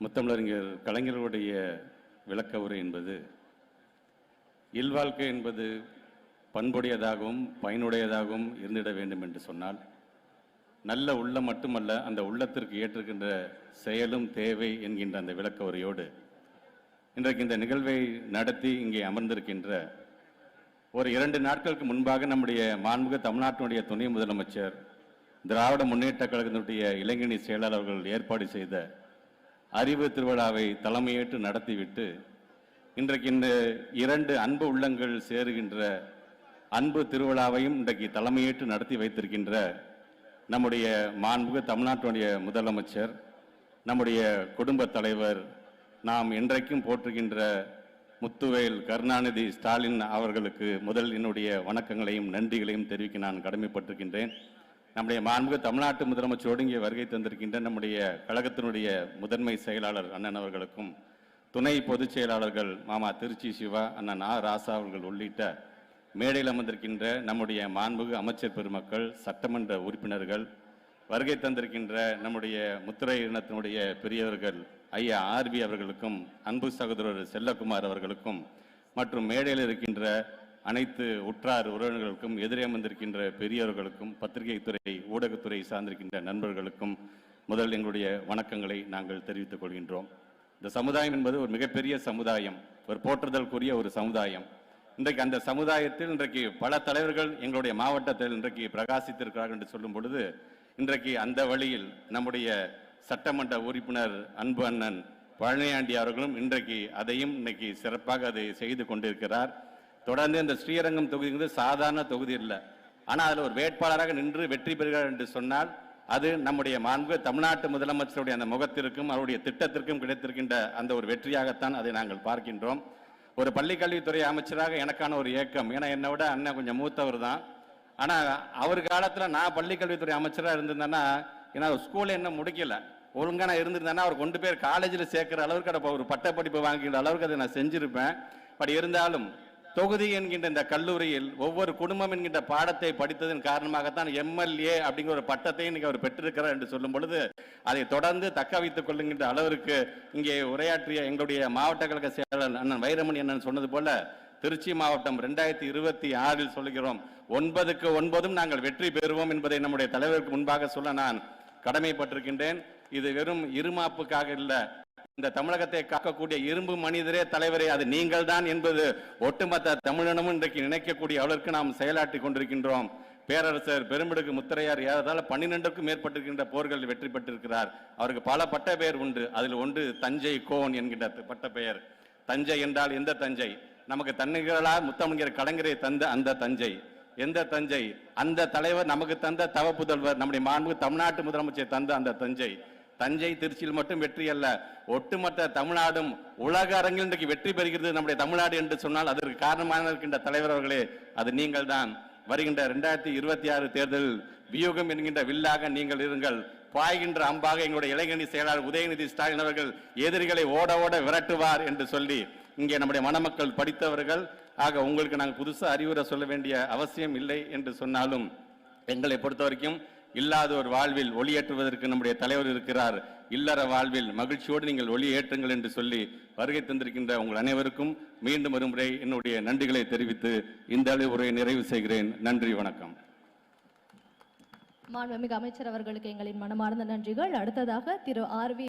முத்தமிழறிஞர் கலைஞர்களுடைய விளக்க உரை என்பது இல்வாழ்க்கை என்பது பண்புடையதாகவும் பயனுடையதாகவும் இருந்திட வேண்டும் என்று சொன்னால் நல்ல உள்ளம் மட்டுமல்ல அந்த உள்ளத்திற்கு ஏற்றுக்கின்ற செயலும் தேவை என்கின்ற அந்த விளக்க உரையோடு இன்றைக்கு இந்த நிகழ்வை நடத்தி இங்கே அமர்ந்திருக்கின்ற ஒரு இரண்டு நாட்களுக்கு முன்பாக நம்முடைய மாண்புக தமிழ்நாட்டினுடைய துணை முதலமைச்சர் திராவிட முன்னேற்ற கழகத்தினுடைய இளைஞணி செயலாளர்கள் ஏற்பாடு செய்த அறிவு திருவிழாவை தலைமையேற்று நடத்திவிட்டு இன்றைக்கு இந்த இரண்டு அன்பு உள்ளங்கள் சேருகின்ற அன்பு திருவிழாவையும் இன்றைக்கு தலைமையேற்று நடத்தி வைத்திருக்கின்ற நம்முடைய மாண்புக தமிழ்நாட்டினுடைய முதலமைச்சர் நம்முடைய குடும்ப தலைவர் நாம் இன்றைக்கும் போற்றுகின்ற முத்துவேல் கருணாநிதி ஸ்டாலின் அவர்களுக்கு முதல் என்னுடைய வணக்கங்களையும் நன்றிகளையும் தெரிவிக்க நான் கடமைப்பட்டிருக்கின்றேன். நம்முடைய மாண்புக தமிழ்நாட்டு முதலமைச்சரோடு இங்கே வருகை தந்திருக்கின்ற நம்முடைய கழகத்தினுடைய முதன்மை செயலாளர் அண்ணன் அவர்களுக்கும் துணை பொதுச் செயலாளர்கள் மாமா திருச்சி சிவா அண்ணன் ஆ ராசா அவர்கள் உள்ளிட்ட மேடையில் அமர்ந்திருக்கின்ற நம்முடைய மாண்புகு அமைச்சர் பெருமக்கள் சட்டமன்ற உறுப்பினர்கள் வருகை தந்திருக்கின்ற நம்முடைய முத்திரை இனத்தினுடைய பெரியவர்கள் ஐயா ஆர்வி அவர்களுக்கும் அன்பு சகோதரர் செல்லகுமார் அவர்களுக்கும் மற்றும் மேடையில் இருக்கின்ற அனைத்து உற்றார் உறவினர்களுக்கும் எதிரே அமர்ந்திருக்கின்ற பெரியவர்களுக்கும் பத்திரிகை துறை ஊடகத்துறை சார்ந்திருக்கின்ற நண்பர்களுக்கும் முதல் எங்களுடைய வணக்கங்களை நாங்கள் தெரிவித்துக் கொள்கின்றோம். இந்த சமுதாயம் என்பது ஒரு மிகப்பெரிய சமுதாயம் ஒரு போற்றுதலுக்குரிய ஒரு சமுதாயம். இன்றைக்கு அந்த சமுதாயத்தில் இன்றைக்கு பல தலைவர்கள் எங்களுடைய மாவட்டத்தில் இன்றைக்கு பிரகாசித்திருக்கிறார்கள் என்று சொல்லும் பொழுது இன்றைக்கு அந்த வழியில் நம்முடைய சட்டமன்ற உறுப்பினர் அன்பு அண்ணன் பழனியாண்டி அவர்களும் இன்றைக்கு அதையும் இன்னைக்கு சிறப்பாக அதை செய்து கொண்டிருக்கிறார். தொடர்ந்து இந்த ஸ்ரீரங்கம் தொகுதிங்கிறது சாதாரண தொகுதி இல்லை. ஆனால் அதில் ஒரு வேட்பாளராக நின்று வெற்றி பெறுகிறார் என்று சொன்னால் அது நம்முடைய மாண்பு தமிழ்நாட்டு முதலமைச்சருடைய அந்த முகத்திற்கும் அவருடைய திட்டத்திற்கும் கிடைத்திருக்கின்ற அந்த ஒரு வெற்றியாகத்தான் அதை நாங்கள் பார்க்கின்றோம். ஒரு பள்ளிக்கல்வித்துறை அமைச்சராக எனக்கான ஒரு ஏக்கம். ஏன்னா என்னை விட அண்ணன் கொஞ்சம் மூத்தவர் தான். ஆனால் அவர் காலத்தில் நான் பள்ளிக்கல்வித்துறை அமைச்சராக இருந்திருந்தேன்னா ஏன்னா ஸ்கூலில் என்ன முடிக்கலை. ஒழுங்காக நான் இருந்திருந்தேன்னா அவர் கொண்டு பேர் காலேஜில் சேர்க்குற அளவுக்கு அதை ஒரு பட்டப்படிப்பு வாங்கிக்கிற அளவுக்கு அதை நான் செஞ்சுருப்பேன். பட் இருந்தாலும் தொகுதி என்கின்ற இந்த கல்லூரியில் ஒவ்வொரு குடும்பம் என்கின்ற பாடத்தை படித்ததன் காரணமாகத்தான் எம்எல்ஏ அப்படிங்கிற ஒரு பட்டத்தை இன்னைக்கு அவர் பெற்றிருக்கிறார் என்று சொல்லும் பொழுது அதை தொடர்ந்து தக்க வைத்துக் கொள்ளுகின்ற அளவிற்கு இங்கே உரையாற்றிய எங்களுடைய மாவட்ட கழக செயலாளர் அண்ணன் வைரமணி அண்ணன் சொன்னது போல திருச்சி மாவட்டம் ரெண்டாயிரத்தி இருபத்தி ஆறில் சொல்கிறோம் ஒன்பதுக்கு ஒன்பதும் நாங்கள் வெற்றி பெறுவோம் என்பதை நம்முடைய தலைவருக்கு முன்பாக சொல்ல நான் கடமைப்பட்டிருக்கின்றேன். இது வெறும் இருமாப்புக்காக இல்லை இந்த தமிழகத்தை காக்கக்கூடிய இரும்பு மனிதரே தலைவரே அது நீங்கள் தான் என்பது ஒட்டுமொத்த தமிழனமும் இன்றைக்கு நினைக்கக்கூடிய அளவிற்கு நாம் செயலாற்றி கொண்டிருக்கின்றோம். பேரரசர் பெருமிடுக்கு முத்திரையார் ஏறதால பன்னிரெண்டுக்கும் மேற்பட்டிருக்கின்ற போர்கள் வெற்றி பெற்றிருக்கிறார். அவருக்கு பல பட்ட பெயர் உண்டு. அதில் ஒன்று தஞ்சை கோன் என்கின்ற பட்ட பெயர் தஞ்சை என்றால் எந்த தஞ்சை? நமக்கு தன்னிகளால் முத்தமிழர் கலைஞரை தந்த அந்த தஞ்சை. எந்த தஞ்சை? அந்த தலைவர் நமக்கு தந்த தவ புதல்வர் நம்முடைய மாண்பு தமிழ்நாட்டு முதலமைச்சர் தந்த அந்த தஞ்சை. தஞ்சை திருச்சியில் மட்டும் வெற்றி அல்ல. ஒட்டுமொத்த தமிழ்நாடும் உலக அரங்கில் இன்றைக்கு வெற்றி பெறுகிறது நம்முடைய தமிழ்நாடு என்று சொன்னால் அதற்கு காரணமாக இருக்கின்ற தலைவர் அவர்களே அது நீங்கள் தான். வருகின்ற இரண்டாயிரத்தி இருபத்தி ஆறு தேர்தலில் வியூகம் என்கின்ற வில்லாக நீங்கள் இருங்கள். பாய்கின்ற அம்பாக எங்களுடைய இளைஞணி செயலாளர் உதயநிதி ஸ்டாலின் அவர்கள் எதிரிகளை ஓட ஓட விரட்டுவார் என்று சொல்லி இங்கே நம்முடைய மணமக்கள் படித்தவர்கள் ஆக உங்களுக்கு நாங்கள் புதுசாக அறிவுரை சொல்ல வேண்டிய அவசியம் இல்லை என்று சொன்னாலும் எங்களை பொறுத்த வரைக்கும் இல்லாத ஒரு வாழ்வில் ஒளியேற்றுவதற்கு நம்முடைய தலைவர் இருக்கிறார். இல்லற வாழ்வில் மகிழ்ச்சியோடு நீங்கள் ஒளி ஏற்றுங்கள் என்று சொல்லி வருகை தந்திருக்கின்ற உங்கள் அனைவருக்கும் மீண்டும் ஒரு முறை என்னுடைய நன்றிகளை தெரிவித்து இந்த அளவு உரையை நிறைவு செய்கிறேன். நன்றி வணக்கம். மாண்புமிகு அமைச்சர் அவர்களுக்கு எங்களின் மனமார்ந்த நன்றிகள். அடுத்ததாக திரு ஆர் வி